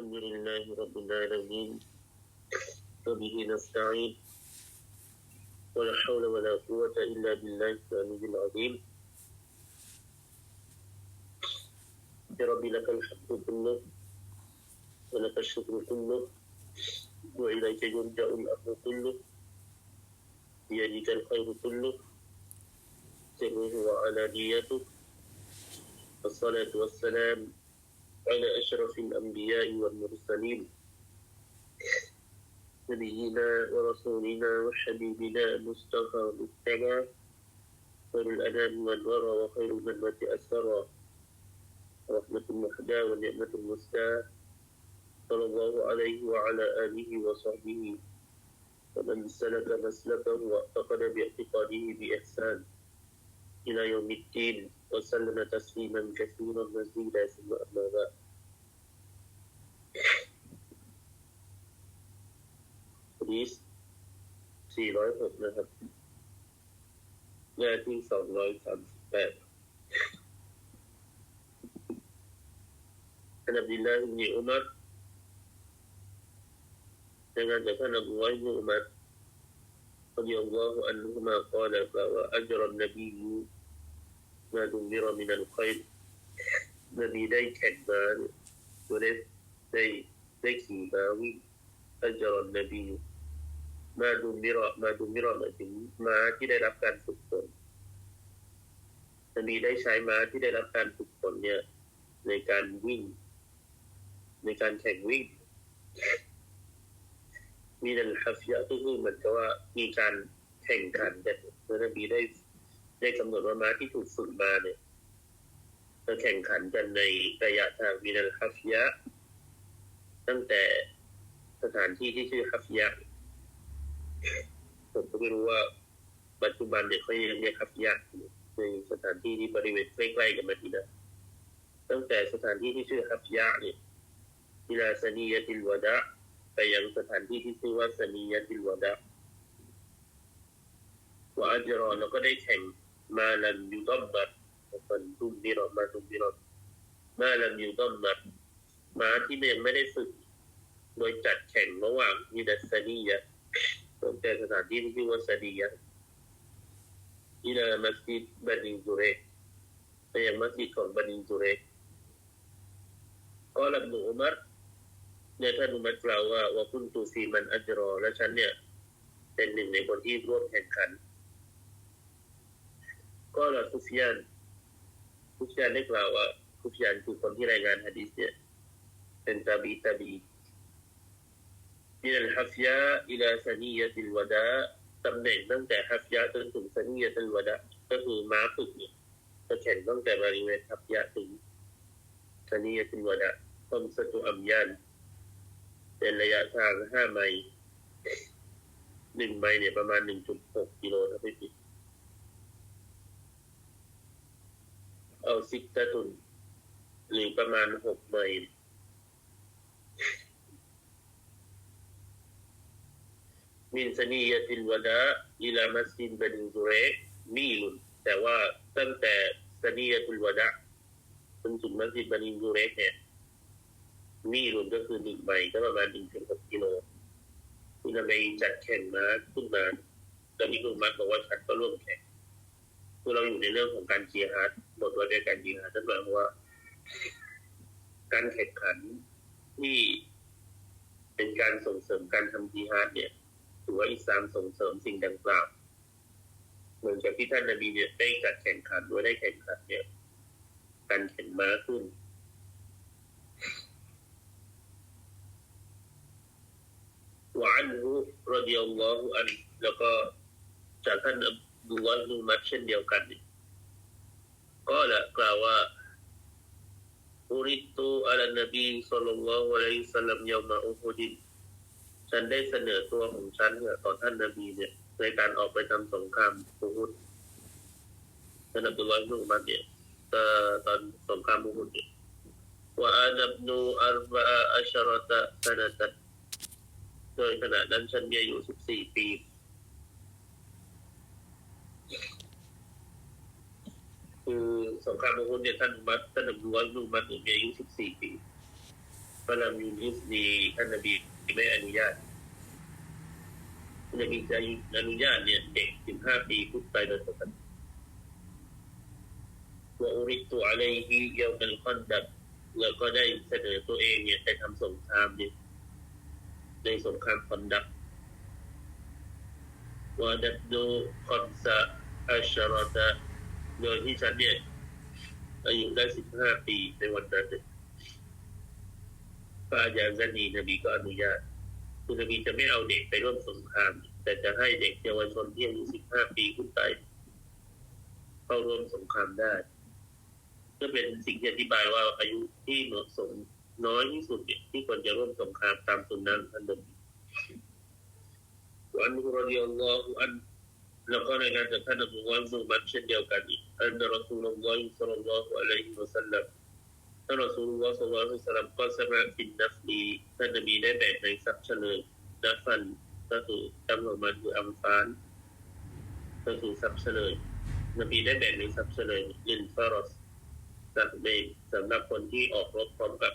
الحمد لله رب العالمين وبه نستعين ولا حول ولا قوة إلا بالله العلي العظيم يا رب لك الحمد كله ولك الشكر كله وإليك يرجع الأمر كله بيدك الخير كله سره وعلانيته. والصلاة والسلام على أشرف الأنبياء والمرسلين نبينا ورسولنا وحبيبنا المصطفى مجتبى خير الأنام والورى وخير المنة أسرى. رحمة المحدى ونعمة المستى. صلى الله عليه وعلى آله وصحبه. ومن سلك مسلكه واعتقد باعتقاده بإحسان. إلى يوم الدين وسلم تسليما كثيرا مزيدا ثم أما بعدนี้406 นะครับหน้าที่ 238ท่านอับดุลลาฮิบนอุมัรในงานจากท่านอับดุลลาฮิบนอุมัร رضي الله عنهما قال فأجر النبي ما دمر من الخير นบีได้แข่งม้าตัวได้ได้ได้ขี่ม้าวิ่งอัจรนบีมาดูมิรอมาดูมิรอหมายถึงม้าที่ได้รับการฝึกฝนนบีได้ใช้ม้าที่ได้รับการฝึกฝนเนี่ย ในการวิ่ง ในการแข่งวิ่ง มีนันฮัฟยะก็คือเหมือนกับว่ามีการแข่งขันกันแล้วนบีได้ ได้กำหนดว่าม้าที่ถูกฝึกมาเนี่ยจะแข่งขันกันในระยะทางมีนันฮัฟยะ ตั้งแต่สถานที่ที่ชื่อฮัฟยะผมก็ไม่รู้ว่าปัจจุบันเนี่ยเขายังเรียกฮัฟยะในสถานที่ที่บริเวณใกล้ๆกับมาดีนะตั้งแต่สถานที่ที่ชื่อฮัฟยะเนี่ยอิลาสนียติลวดะไปยังสถานที่ที่ชื่อว่าสนียติลวดะวะอัจรอแล้วก็ได้แข่ง มาลันยูดอมบัดมันดุมนิรอมาดุมนิรอมาลันยูดอมบัดม้าที่ยังไม่ได้ฝึก โดยจัดแข่งระหว่างมิดัสนียะตั้งแต่สถานที่ที่ชื่อว่าสนียะอิลามัสยิดบันิซูเรกไปยังมัสยิดของบันิซูเรกก็ลับหนูอุมัรเนี่ยท่านอุมัรกล่าวว่าว่าคุณตูฟีมันอัจรอและฉันเนี่ย เป็นหนึ่งในคนที่ร่วมแข่งขัน ก็เราทุฟยานทุฟยานได้กล่าวว่าทุฟยานคือคนที่รายงานฮะดีษเนี่ยเป็นตาบีตาบีมินัลฮัฟยาอิลาซานียะติลวดาตำแหน่งตั้งแต่ฮัฟยาจนถึงซานียะติลวดาก็คือม้าฝึกเนี่ยจะแข่งตั้งแต่บริเวณฮัฟยาถึงซานียะติลวดาต้นสตูอัมยานเป็นระยะทางห้าไมล์หนึ่งไมล์เนี่ยประมาณหนึ่งจุดหกกิโลถ้าไม่ผิด เอาซิกตะตุนหรือประมาณหกไมล์มินสนียติลวดะอิลามัสยิดบันิซุเรกมีลุนแต่ว่าตั้งแต่สนียติลวดะจนถึงมัสยิดบันิซุเรกเนี่ยมีลุนก็คือหนึ่งใบก็ประมาณหนึ่งถึงหกกิโลคุณนบีจัดแข่งมาขึ้นมาตอนนี้คุณมัดบอกว่าฉันก็ร่วมแข่งคือเราอยู่ในเรื่องของการจียร์ฮัดบท ว่าด้วยการจีฮัดนั่นหมายความว่า การแข่งขันที่เป็นการส่งเสริมการทำจีฮัดเนี่ยถือว่าอิสลามส่งเสริมสิ่งดังกล่าวเหมือนกับที่ท่านนบีเนี่ยได้จัดแข่งขันด้วยได้แข่งขันเนี่ยการแข่งม้าขึ้นวะอันฮุรดิยัลลอฮุอันแล้วก็จากท่านอับดุลลอฮ์นุมัดเช่นเดียวกันเนี่ย ก็ละกล่าวว่าอุริตุอัลนบีสัลลัลลอฮุอะลัยฮิสซัลลัมยามาอุฮุดินฉันได้เสนอตัวของฉันเนี่ยต่อท่านนบีเนี่ย ในการออกไปทำสงครามอูฮุดท่านอับดุลลอฮ์นุมัดเนี่ยตตอนสงครามอูฮุดเนี่ยว่าอานับนูอัลบะอัชรตะสนาตัดโดยขณะนั้นฉันมีอายุสิบสี่ปี คือ สงครามโลกคดเนี่ยท่านมัดท่านดับดุลอุมัตนี่ยมีอายุสิบสี่ปีพระลามยูนิสดีท่านนบีไม่อนุญาตนบีจะอนุญาตเนี่ยเด็กสิบห้าปีพุทธไปโดยสกันว่าอุริตัวอะไรที่เกี่ยวกันข้อนดับแล้วก็ได้เสนอตัวเองเนี่ยไปทำสงครามเนี่ยในสงครามคอนดับว่าดับดูคอนซาอัชรอตาโดยที่ฉันเนี่ย อายุได้15ปีในวันนั้นเนี่ยฟาญาซานีนบีก็อนุญาตคุณนบีจะไม่เอาเด็กไปร่วมสงคราม แต่จะให้เด็กเยาวชนที่อายุ15ปีขึ้นไปเข้าร่วมสงครามได้ก็เป็นสิ่งที่อธิบายว่าอายุที่เหมาะสมน้อยที่สุดที่ควรจะร่วมสงครามตามสุนนะท่านนบีวันฮุรดิยัลลอฮุอัน แล้วก็ในงานจากท่านอบูวาซูมันเช่นเดียวกันอีกอันรอซูลุลลอฮิศ็อลลัลลอฮุอะลัยฮิวะซัลลัมท่านรอซูลุลลอฮ์ศ็อลลัลลอฮุอะลัยฮิวะซัลลัมก็สมาฟินนัฟลีท่านนบีได้แบ่งในทรัพย์เฉลยนัฟันก็คือจำนวนมันคืออัมฟานก็คือทรัพย์เฉลยนบีได้แบ่งในทรัพย์เฉลยลินฟารอสสัตว์เบงสำหรับคนที่ออกรบพร้อมกับ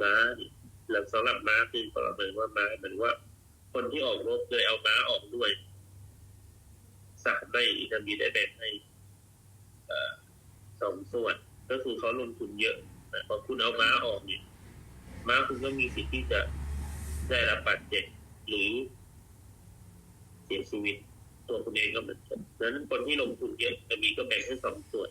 ม้าหลังสำหรับม้าคือก็หมายว่าม้าเหมายว่า คนที่ออกรบเลยเอาม้าออกด้วย สามไม่นบีได้แบ่งให้สองส่วน ก็คือเขาลงทุนเยอะแต่พอคุณเอาม้าออกเนี่ยม้าคุณก็มีสิทธิ์ที่จะได้รับบาดเจ็บหรือเสียชีวิตตัวคุณเองก็เหมือนกันดังนั้นคนที่ลงทุนเยอะนบีก็แบ่งให้สองส่วน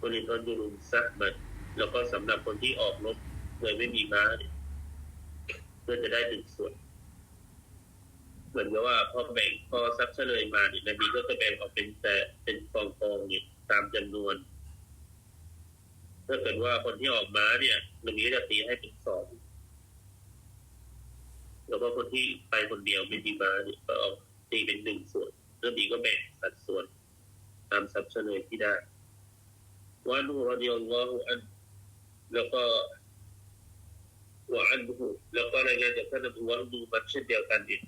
คนอื่นก็ดูรุนซักมันแล้วก็สำหรับคนที่ออกรบโดยไม่มีม้าเนี่ยเพื่อจะได้ถึงส่วน เหมือนกับว่าพอแบ่งพอซับเฉลยมาเนี่ยนบีก็จะแบ่งออกเป็นแต่เป็นกองกองเนี่ยตามจำนวน ถ้าเกิดว่าคนที่ออกมาเนี่ยนบีจะตีให้เป็นสองแล้วก็คนที่ไปคนเดียวไม่มีมาเนี่ยก็เอาตีเป็นหนึ่งส่วนนบีก็แบ่งสัดส่วน ตามซับเฉลยที่ได้ว่านูรดิยัลลอฮุอันแล้วก็วะอันบุแล้วก็รายงานจากท่านอบูวะดูมันเช่นเดียวกันอีก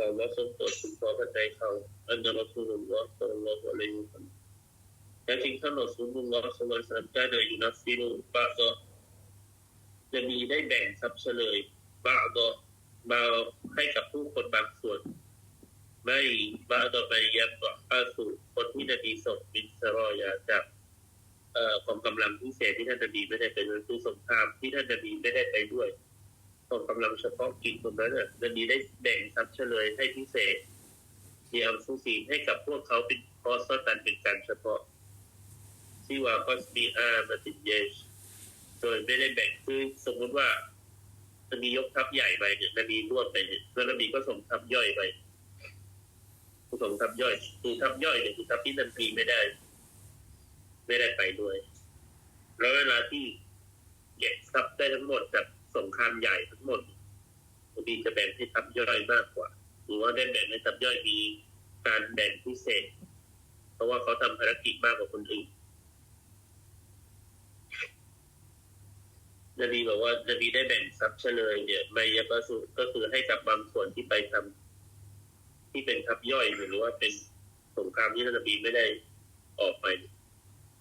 ขอว่าทรงโปรดคุณพอพระใจเขาอันนั้นรอสูลุลลอฮ์สัลลัลลอฮุอะลัยฮิวะซัลลัมแต่จริงท่านรอสูลุลลอฮ์สัลลัลลอฮุอะลัยฮิวะซัลลัมได้เลยอยู่นับฟิลุบะก็จะมีได้แบ่งทรัพย์เฉลยบะก็มาให้กับผู้คนบางส่วน ไม่บะดอไปยับก็อาสุคนที่นบีส่งบินสรอยาจากกองกำลังพิเศษที่ท่านนบีไม่ได้ไปด้วยคือสงครามที่ท่านนบีไม่ได้ไปด้วย กองกำลังเฉพาะกิจตรงนั้นน่ะนบีได้แบ่งทรัพย์เฉลยให้พิเศษมีอัลฟุซีให้กับพวกเขาเป็นคอสตันเป็นการเฉพาะที่ว่าคอสบีอาร์มาติเยชโดยไม่ได้แบ่งคือสมมุติว่านบียกทัพใหญ่ไปเนี่ยนบีรวบไปเนี่ยแล้วนบีก็ส่งทัพย่อยไปส่งทัพย่อย คือทัพย่อยเนี่ยคือทัพที่นบีไม่ได้ ไม่ได้ไปด้วย แล้วเวลาที่เก็บทรัพย์ได้ทั้งหมดจาก สงครามใหญ่ทั้งหมดบางทีจะแบ่งให้ทัพย่อยมากกว่า หรือว่าได้แบ่งให้ทัพย่อยมีการแบ่งพิเศษ เพราะว่าเขาทำภารกิจมากกว่าคนอื่นนบีบอกว่านบีได้แบ่งทรัพย์เฉลยเนี่ยไม่ยะก็สุก็คือให้กับบางส่วนที่ไปทำที่เป็นทัพย่อยหรือว่าเป็นสงครามที่ท่านนบีไม่ได้ออกไป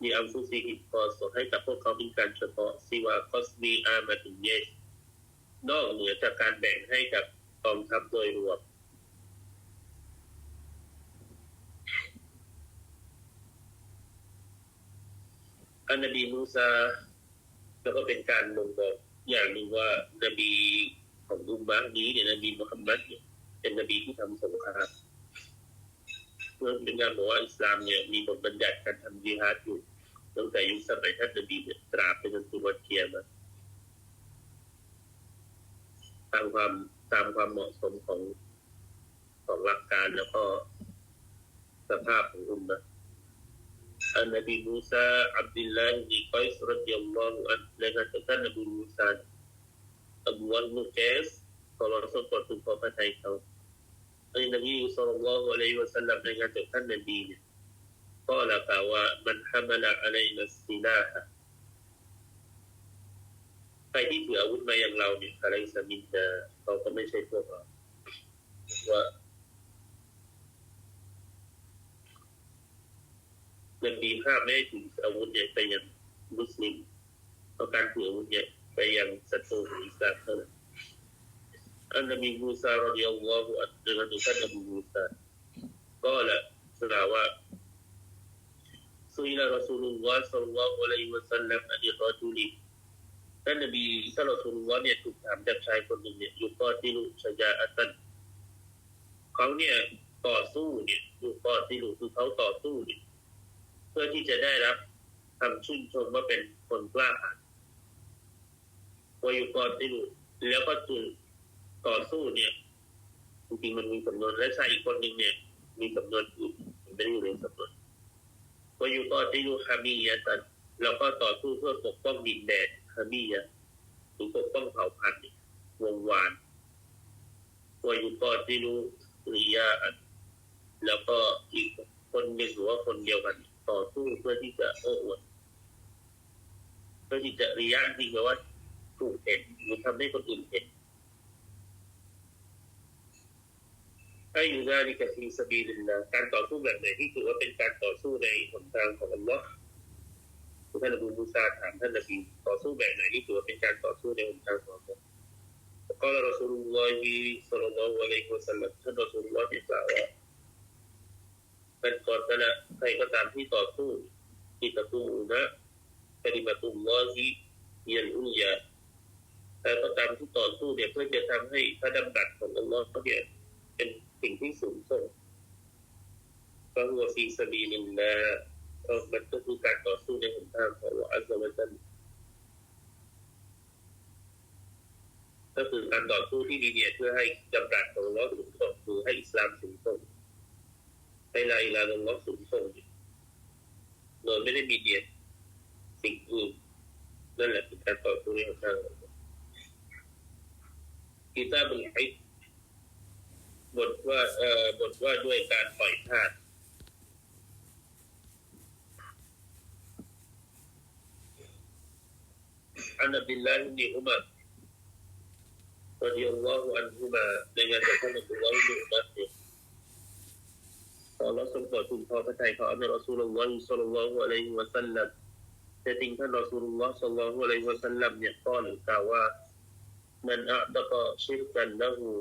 มีอัมฟุซีฮิตพอสให้กับพวกเขาเป็นการเฉพาะซีวาคอสมีอามาถึงเยส นอกเหนือจากการแบ่งให้กับกองทัพโดยรวมอันนบีมูซาแล้วก็เป็นการบ่งบอกอย่างหนึ่งว่านบีของอุมมะนี้เนี่ยนบีมุฮัมมัดเนี่ยเป็นนบีที่ทำสงครามเพื่อเป็นการบอกว่าอิสลามเนี่ยมีบทบัญญัติการทำจิฮาดอยู่ตั้งแต่ยุคสมัยท่านนบีเนี่ยตราบไปจนถึงวันเกียรมา ตามความตามความเหมาะสมของของหลักการแล้วก็สภาพของอุมมะอันนบีมูซาอับดุลลาฮ์อิกอยสรดิยัลลอฮุอันเลยนะท่านนบีมูซาอับูอัลมุเอสขอรอสุลต่านถูกขอพระทัยเขาอันนบีสุลลัลลอฮุอะลัยฮิวะสัลลัมในงานจากานนบีเนี่ยกละก่าวว่ามันฮามละอะลัยนัสซิลาฮ์ ใครที่ถืออาวุธมาอย่างเราเนี่ยอะไรสมินเตอร์เขาก็ไม่ใช่พวกเราว่ายังมีภาพไม่ได้ถึงอาวุธใหญ่ไปยังมุสลิมเพราะการถืออาวุธใหญ่ไปยังศัตรูของอิสลามเท่านั้นอันนบีมูซารดิยัลลอฮุอัลนนบีท่านนบีมูซาก็ละสลาว่าสุยลารอซูลุลลอฮฺสัลลัลลอฮฺอะลัยฮิวะสัลลัมอันนี้รอจูลี นั่นมีสลตุลวะเนี่ยถูกถามจากชายคนหนึ่งเนี่ยอยู่กอติลุชยาอัตันเขาเนี่ยต่อสู้เนี่ยอยู่กอติลุคือเขาต่อสู้เนี่ยเพื่อที่จะได้รับคำชื่นชมว่าเป็นคนกล้าหาญวายุกอติลุแล้วก็จุต่อสู้เนี่ยจริงๆมันมีสำนวนและชายอีกคนหนึ่งเนี่ย มีสำนวนอื่นมันไม่ได้อยู่ในสำนวนวายุกอติลุฮามียะตันแล้วก็ต่อสู้เพื่อปกป้องดินแดนามียะหรือปกป้องเผ่าพันธุ์วงวานวายุกอติลุริยาอันแล้วก็อีกคนหนึ่งหรือว่าคนเดียวกันต่อสู้เพื่อที่จะโอ้อวดเพื่อที่จะริยะจริงแปลว่าถูกเห็นหรือทำให้คนอื่นเห็นถ้าอยู่ได้นี่ก็ฟีสบีลินนะการต่อสู้แบบไหนที่ถือว่าเป็นการต่อสู้ในหนทางของอัลลอฮ์ ท่านอบูมูซาถามท่านนบีต่อสู้แบบไหนที่ถือว่าเป็นการต่อสู้ในหนทางของอัลลอฮ์ก็รอสูลุลลอฮิสัลลัลลอฮุอะลัยฮิวะสัลลัมท่านรอสูลุลลอฮ์ได้กล่าวว่าเป็นก่อนนะใครก็ตามที่ต่อสู้ที่ตะตูนะปฏิบัติอุลลอฮิเยันอุลยาใครก็ตามที่ต่อสู้เนี่ยเพื่อจะทำให้พระดำรัสของอัลลอฮ์เนี่ยเป็นสิ่งที่สูงส่งก็หัวฟีสบีลินนะ ก็มันก็คือการต่อสู้ในหนทางของอัลลอฮ์อัลลอฮ์ก็คือการต่อสู้ที่ดีเนี่ยเพื่อให้ดำรัสของลลอสูงส่งคือให้อิสลามสูงส่งให้ลาอิลาลลอสูงส่งโดยไม่ได้มีเดียสิ่งอื่นนั่นแหละคือการต่อสู้ในหนทางของอัลลอฮ์กิตาบุลฮิดบทว่าเอ่อบทว่าด้วยการปล่อยทาสอันนบิลาด ยัลลอฮุอันฮุมาในงานจากท่านอับดุลลอฮ์บินอุมัรเนี่ยขอรับทรงโปรดทูลขอพระทัยของอัลลอฮ์รอซูลุลลอฮ์ศ็อลลัลลอฮุอะลัยฮิวะซัลลัมแต่จริงท่านรอซูลุลลอฮ์ศ็อลลัลลอฮุอะลัยฮิวะซัลลัมเนี่ยก็หรือกล่าวว่ามันอะตะกอชิรกันละหู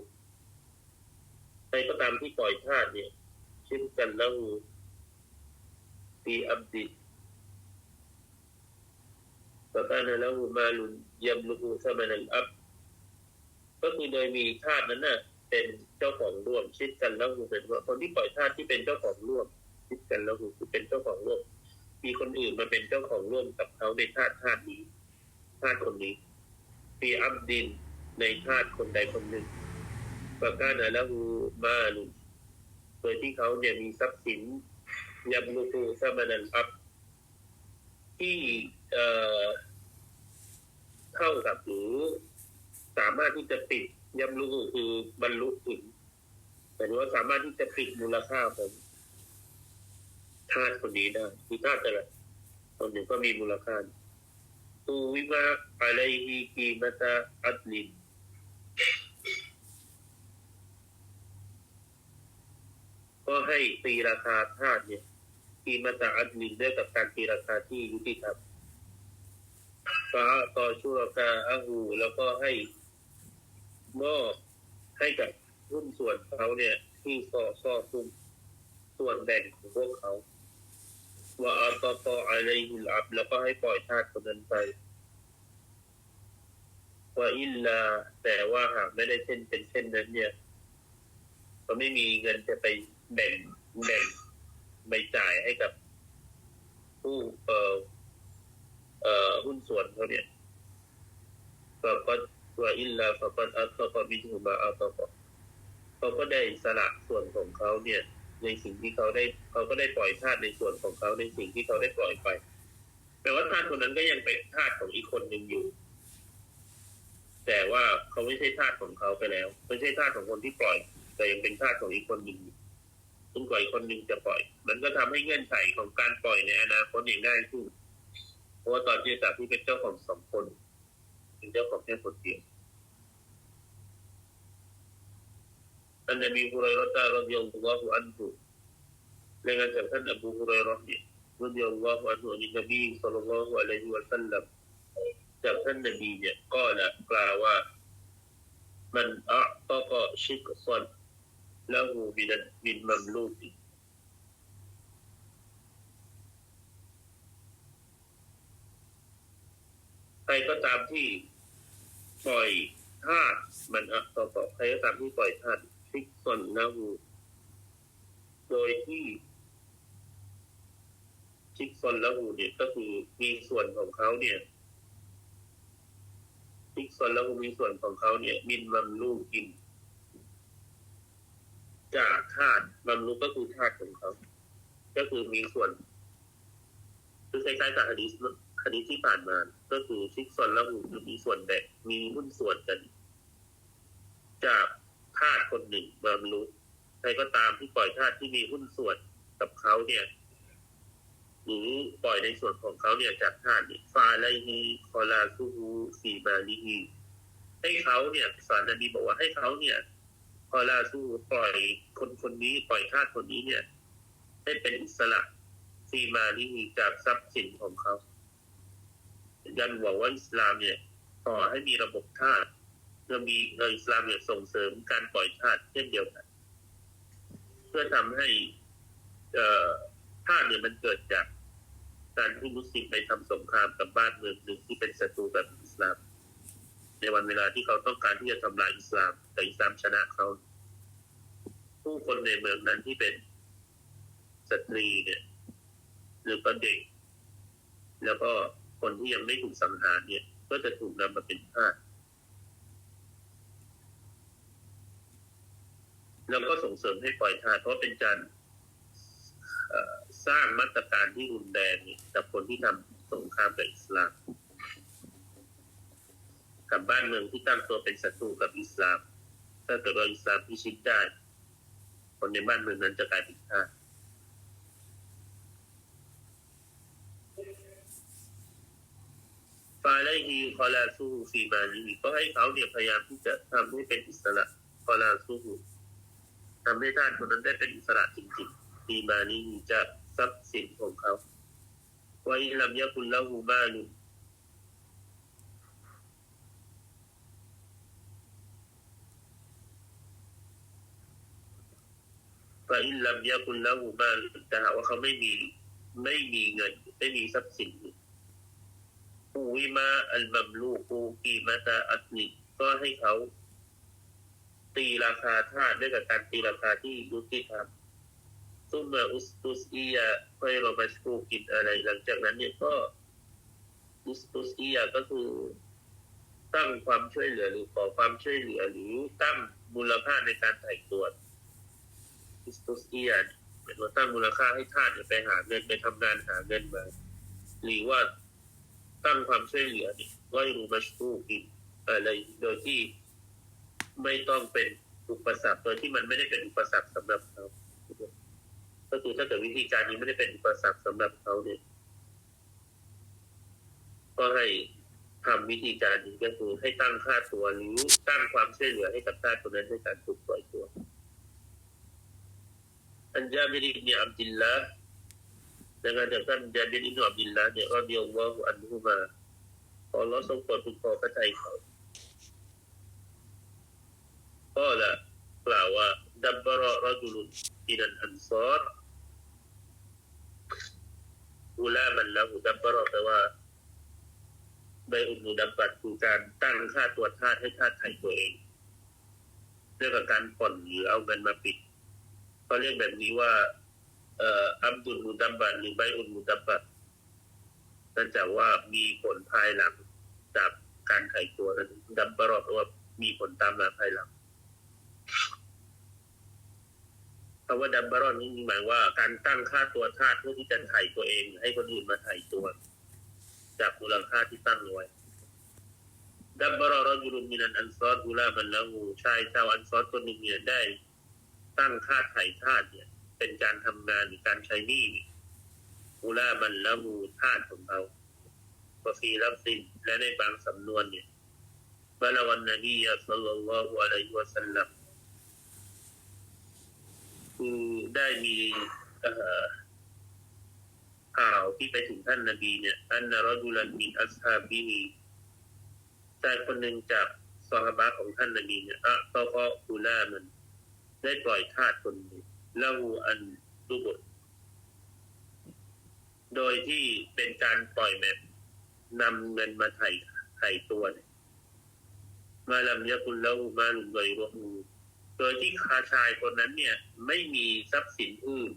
ใครก็ตามที่ปล่อยทาสเนี่ยชิรกันละหูฟีอับดิ ก็การละหูมาลุนยัมลูหูสมานัลอับก็คือโดยมีทาสนั้นน่ะ เป็นเจ้าของร่วมชิดกันแล้วหูเป็นว่าคนที่ปล่อยทาสที่เป็นเจ้าของร่วมชิดกันแล้วคือเป็นเจ้าของร่วม มีคนอื่นมาเป็นเจ้าของร่วมกับเขาในทาสทาสนี้ทาสคนนี้ฟีอับดินในทาสคนใดคนหนึ่งประกานะละหูมาลุนโดยที่เขาเนี่ยมีทรัพย์สินยับลูกูสมานันอับที่เอ่อ เท่ากับหรือสามารถที่จะปิดยับลูกูคือบรรลุถึงแต่ว่าสามารถที่จะปิดมูลค่าของทาสคนนี้ได้คือทาสแต่ละคนหนึ่งก็มีมูลค่าตูวิมาอะไรฮีกีมาตาอัตลินก็ให้ตีราคาทาสเนี่ยกีมาตาอัดลินด้วยกับการตีราคาที่ยุติธรรม ฟ้าต่อชุรกาอาหูแล้วก็ให้มอบให้กับหุ้นส่วนเขาเนี่ย ที่ซ่อซ่อคุมส่วนแบ่งของพวกเขาว่าอัตตออะไรหิลับแล้วก็ให้ปล่อยทาสคนนั้นไปว่าอิลลาแต่ว่าหากไม่ได้เช่นเป็นเช่นนั้น เนี่ยก็ไม่มีเงินจะไปแบ่งแบ่งไปจ่ายให้กับผู้เอ่อ เอ่อหุ้นส่วนเขาเนี่ยก็ก็ว่าอิลลาฟะกัดอัตตะมินหุมาอัตตะเขาก็ได้สละส่วนของเขาเนี่ย ในสิ่งที่เขาได้เขาก็ได้ปล่อยทาสในส่วนของเขาในสิ่งที่เขาได้ปล่อยไปแต่ว่าทาสคนนั้นก็ยังเป็นทาสของอีกคนหนึ่งอยู่ แต่ว่าเขาไม่ใช่ทาสของเขาไปแล้ว ไม่ใช่ทาสของคนที่ปล่อย แต่ยังเป็นทาสของอีกคนหนึ่งอยู่จนกว่าอีกคนหนึ่งจะปล่อย มันก็ทำให้เงื่อนไขของการปล่อยในอนาคตอย่างง่ายขึ้น ราะว่าตอนที่จากที่เป็นเจ้าของสองคน เป็นเจ้าของแค่คนเดียวอันนบีฮุไรรอตารดิยัลลอฮุอันฮุรายงานจากท่านอบูฮุไรรอเนี่ยรดิยัลลอฮุอันฮุอันนบีศ็อลลัลลอฮุอะลัยฮิวะซัลลัมจจากท่านนบีเนี่ยก็ละกล่าวว่ามันอะตอก็ชิกซอนแล้วหูบินบินมัมลูก ใครก็ตามที่ปล่อยทาสมันอะต่อต่อใครก็ตามที่ปล่อยทาสชิกซอนแล้วหูโดยที่ชิกซอนล้วหูเนี่ยก็คือมีส่วนของเขาเนี่ยชิกซอนล้วหูมีส่วนของเขาเนี่ย มินมัมลูกกิน จากธาตุมัมลูกก็คือธาตุของเขา ก็คือมีส่วน คือคล้ายๆกับฮะดีษฮะดีษที่ผ่านมา ก็คือชิกซอนแล้วหูคือมีส่วนแบ่งมีหุ้นส่วนกัน จากธาตุคนหนึ่งมัมลูกใครก็ตามที่ปล่อยธาตุที่มีหุ้นส่วนกับเขาเนี่ยหรือปล่อยในส่วนของเขาเนี่ยจากธาตุเนี่ยฟาไลฮีคอลาซูฮูสีมาลีฮีให้เขาเนี่ยสารนีบอกว่าให้เขาเนี่ยคอลาซูปล่อยคนคนนี้ปล่อยธาตุคนนี้เนี่ย ให้เป็นอิสระสีมาลีฮีจากทรัพย์สินของเขา ยันบอกว่าอิสลามเนี่ยต่อให้มีระบบธาตุจะมีเอออิสลามเนี่ยส่งเสริมการปล่อยธาตุเช่นเดียวกัน เพื่อทำให้เอ่อธาตุเนี่ยมันเกิดจากการที่มุสลิมไปทำสงครามกับบ้านเมืองหนึ่งที่เป็นศัตรูกับอิสลาม ในวันเวลาที่เขาต้องการที่จะทำลายอิสลาม แต่อิสลามชนะเขา ผู้คนในเมืองนั้นที่เป็นสตรีเนี่ย หรือก็เด็กแล้วก็ คนที่ยังไม่ถูกสังหารเนี่ย ก็จะถูกนำมาเป็นทาสแล้วก็ส่งเสริมให้ปล่อยทาสเพราะเป็นการสร้างมาตรการที่รุนแรงกับคนที่ทำสงครามกับอิสลาม กับบ้านเมืองที่ตั้งตัวเป็นศัตรูกับอิสลาม ถ้าเกิดว่าอิสลามพิชิตได้ คนในบ้านเมืองนั้นจะกลายเป็นทาสาไลฮีคอลาซูฟีมานีก็ให้เขาเนี่ยพยายามที่จะทำให้เป็นอิสระคอลาซูทำให้ท่านคนนั้นได้เป็นอิสระจริงๆฟีมานีจากทรัพย์สินของเขาไว้ลำยะคุณละหูมาลุนฟาอินลำยะคุณละหูมาลุนแต่หากว่าเขาไม่มีไม่มีเงิน ไม่มีทรัพย์สินปู วิมาอัลบัมลูกูกีมาตาอัตนิก็ให้เขา ตีราคาทาสด้วยกับการตีราคาที่ยุติธรรมซุมมาอุสตุสอียาไฟโรมาชูกินอะไร หลังจากนั้นเนี่ยก็อุสตุสอียาก็คือ ตั้งความช่วยเหลือหรือขอความช่วยเหลือหรือตั้งมูลค่าในการไถ่ตัวอุสตุสอียาเป็นว่าตั้งมูลค่าให้ทาสไปหาเงินไปทำงานหาเงินมาหรือว่า ตั้งความช่วยเหลือนี่ยไว้รูมาชกูกินอะไรโดยที่ไม่ต้องเป็นอุปสรรคโดยที่มันไม่ได้เป็นอุปสรรคสำหรับเขาก็คือถ้าเกิดวิธีการนี้ไม่ได้เป็นอุปสรรคสำหรับเขาเนี่ยก็ให้ทำวิธีการนี้ก็คือให้ตั้งค่าตัวหรือตั้งความช่วยเหลือให้กับทาสคนนั้นด้วยการถูกปล่อยตัวอันจาบิริบเนี่ยอัลละดังนั้นจากท่านจาบิริบเนี่ยอับดิลละ เนี่ยก็เดียวว่าอันนุมาขอร้องทรงโปรดพึงพอพระทัยเขาก็ละกล่าวว่าดับบรอรจุลุนอินันอันซอรอุลามันแล้วอุดับบรอแปลว่าใบอุดมุดับบัตคือการตั้งค่าตัวทาสให้ทาสไทยตัวเองเรื่องการผ่อนหรือเอาเงินมาปิดเขาเรียกแบบนี้ว่า อ่ออัมดุลมุดับบัตหรือใบอุดมุดับบัตนั่นจากว่ามีผลภายหลังจากการไถ่ตัวนั้นดับบรอแปลว่ามีผลตามมาภายหลังคำว่าดับบารอนนี่หมายว่าการตั้งค่าตัวทาสเพื่อที่จะไถ่ตัวเอง ให้คนอื่นมาไถ่ตัว จากมูลค่าที่ตั้งไว้ดับบารอรจุลุมินันอันซอดอุลามันละหูชายชาวอันซอดคนหนึ่งเนี่ยได้ ตั้งค่าไถ่ทาสเนี่ย เป็นการทำงานหรือการใช้หนี้อุลามันละหูทาสของเขาบอฟีรับสินและในบางสำนวนเนี่ยบาลวันนบีสัลลัลลอฮุอะลัยฮิวะสัลลัมคือได้มีข่าวที่ไปถึงท่านนบีเนี่ยอันนารจุลันมินอัสฮาบีชายคนหนึ่งจากซอฮาบะของท่านนบีเนี่ยอะก็ก็อูล่ามันได้ปล่อยทาสคนหนึ่ง เล่าอันรูบทโดยที่เป็นการปล่อยแบบนำเงินมาไถ่ไถ่ตัวเนี่ยมาลำยาคุณเล่ามาลุนไวรมูโดยที่คาชายคนนั้นเนี่ย ไม่มีทรัพย์สินอื่น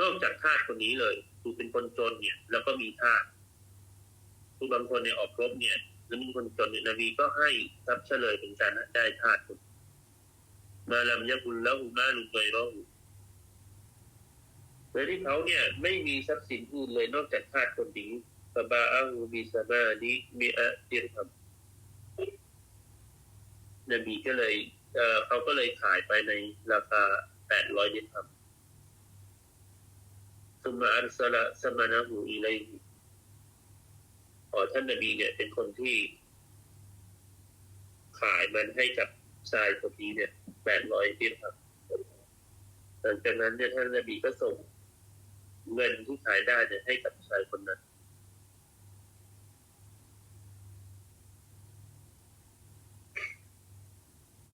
นอกจากทาสคนนี้เลยคือเป็นคนจนเนี่ย แล้วก็มีทาสคือบางคนเนี่ยออกรบเนี่ยแล้วมีคนจนเนี่ยนบีก็ให้ทรัพย์เฉลยเป็นการได้ทาสคน มาลำยาคุณเล่ามาลุนไวรมูโดยที่เขาเนี่ย ไม่มีทรัพย์สินอื่นเลยนอกจากทาสคนนี้ฟาบาอาฮูบิสมานิมีอะดิรฮัมนบีก็เลยเออเขาก็เลยขายไปในราคาแปดร้อยเดิรฮัมซุมมาอัลสละสมานะฮูอิไลฮิอ๋อท่านนบีเนี่ยเป็นคนที่ขายมันให้กับชายคนนี้เนี่ย แปดร้อยดิรฮัมหลังจากนั้นเนี่ยท่านนบีก็ส่งเงินที่ขายได้เนี่ยให้กับชายคนนั้น